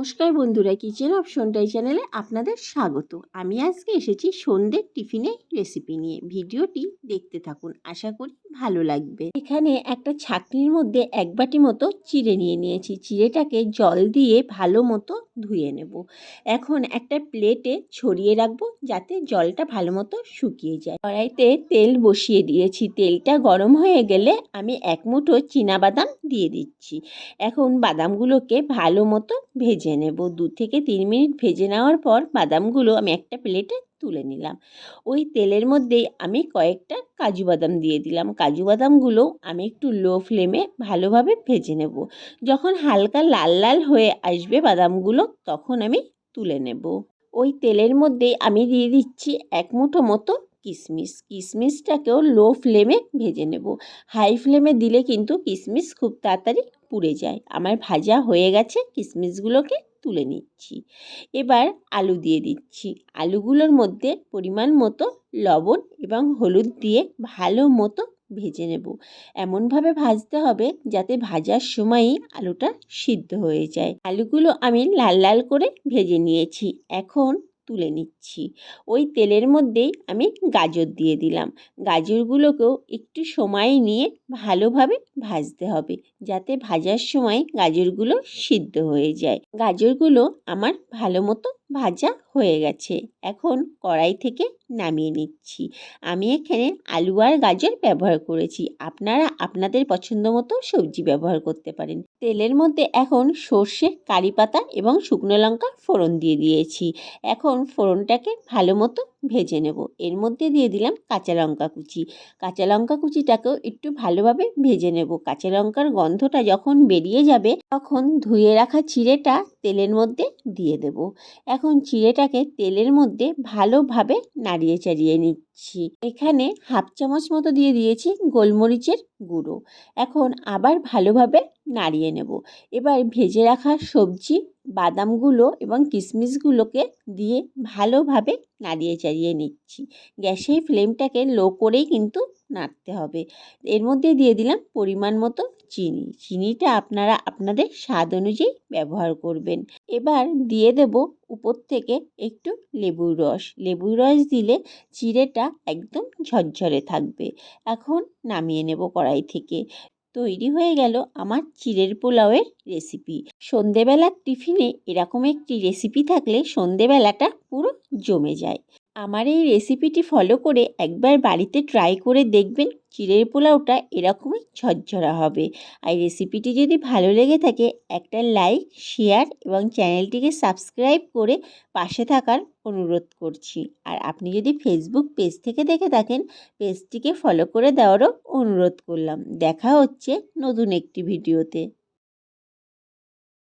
নমস্কার বন্ধুরা kitchen of সন্টাই চ্যানেলে আপনাদের স্বাগত। আমি আজকে এসেছি সন্ধ্যের টিফিনে রেসিপি নিয়ে। ভিডিওটি দেখতে থাকুন, আশা করি ভালো লাগবে। এখানে একটা ছাকনির মধ্যে এক বাটি মতো চিড়ে নিয়ে নিয়েছি। চিড়েটাকে জল দিয়ে ভালো মতো ধুয়ে নেব। এখন একটা প্লেটে ছড়িয়ে রাখব যাতে জলটা ভালো মতো শুকিয়ে যায়। কড়াইতে তেল বসিয়ে দিয়েছি। তেলটা গরম হয়ে গেলে আমি এক মুঠো বাদাম দিয়ে দিচ্ছি। এখন বাদামগুলোকে ভালো মতো ভেজে নেব। দু থেকে তিন মিনিট ভেজে নেওয়ার পর বাদামগুলো আমি একটা প্লেটে তুলে নিলাম। ওই তেলের মধ্যেই আমি কয়েকটা কাজু বাদাম দিয়ে দিলাম। কাজু বাদামগুলো আমি একটু লো ফ্লেমে ভালোভাবে ভেজে নেব। যখন হালকা লাল লাল হয়ে আসবে বাদামগুলো, তখন আমি তুলে নেব। ওই তেলের মধ্যেই আমি দিয়ে দিচ্ছি এক মুঠো মতো কিশমিশ কিশমিশটাকেও লো ফ্লেমে ভেজে নেব। হাই ফ্লেমে দিলে কিন্তু কিশমিশ খুব তাড়াতাড়ি পুড়ে যায়। আমার ভাজা হয়ে গেছে কিশমিশগুলোকে তুলে নিচ্ছি। এবার আলু দিয়ে দিচ্ছি। আলুগুলোর মধ্যে পরিমাণ মতো লবণ এবং হলুদ দিয়ে ভালো মতো ভেজে নেব। এমনভাবে ভাজতে হবে যাতে ভাজার সময়ই আলুটা সিদ্ধ হয়ে যায়। আলুগুলো আমি লাল লাল করে ভেজে নিয়েছি। এখন তুলে নিচ্ছি। ওই তেলের মধ্যেই আমি গাজর দিয়ে দিলাম। গাজরগুলোকেও একটু সময় নিয়ে ভালোভাবে ভাজতে হবে, যাতে ভাজার সময় গাজরগুলো সিদ্ধ হয়ে যায়। গাজরগুলো আমার ভালো মতো ভাজা হয়ে গেছে। এখন কড়াই থেকে নামিয়ে নিচ্ছি। আমি এখানে আলু আর গাজর ব্যবহার করেছি। আপনারা আপনাদের পছন্দ মতো সবজি ব্যবহার করতে পারেন। তেলের মধ্যে এখন সর্ষে, কারি পাতা এবং শুকনো লঙ্কা ফোড়ন দিয়ে দিয়েছি। এখন ফোড়নটাকে ভালো মতো ভেজে নেব। এর মধ্যে দিয়ে দিলাম কাঁচা লঙ্কা কুচি। কাঁচা লঙ্কা কুচিটাকেও একটু ভালোভাবে ভেজে নেব। কাঁচা লঙ্কার গন্ধটা যখন বেরিয়ে যাবে, তখন ধুয়ে রাখা চিড়েটা তেলের মধ্যে দিয়ে দেব। এখন চিড়েটাকে তেলের মধ্যে ভালোভাবে নাড়িয়ে চাড়িয়ে নিচ্ছি। এখানে হাফ চামচ মতো দিয়ে দিয়েছি গোলমরিচের গুঁড়ো। এখন আবার ভালোভাবে নাড়িয়ে নেব। এবার ভেজে রাখা সবজি বাদামগুলো এবং কিশমিশগুলোকে দিয়ে ভালোভাবে নাড়িয়ে চাড়িয়ে নিচ্ছি। গ্যাসের ফ্লেমটাকে লো করেই কিন্তু নাড়তে হবে। এর মধ্যে দিয়ে দিলাম পরিমাণ মতো চিনি। চিনিটা আপনারা আপনাদের স্বাদ অনুযায়ী ব্যবহার করবেন। এবার দিয়ে দেব উপর থেকে একটু লেবুর রস। লেবুর রস দিলে চিড়েটা একদম ঝরঝরে থাকবে। এখন নামিয়ে নেব কড়াই থেকে। তৈরি হয়ে গেল আমার চিড়ের পোলাওয়ের রেসিপি সন্ধেবেলার টিফিনে এরকম একটি রেসিপি থাকলে সন্ধেবেলাটা পুরো জমে যায়। আমার এই রেসিপিটি ফলো করে একবার বাড়িতে ট্রাই করে দেখবেন চিড়ের পোলাওটা এরকমই ঝরঝরা হবে। আর রেসিপিটি যদি ভালো লেগে থাকে, একটা লাইক শেয়ার এবং চ্যানেলটিকে সাবস্ক্রাইব করে পাশে থাকার অনুরোধ করছি। আর আপনি যদি ফেসবুক পেজ থেকে দেখে থাকেন পেজটিকে ফলো করে দেওয়ারও অনুরোধ করলাম। দেখা হচ্ছে নতুন একটি ভিডিওতে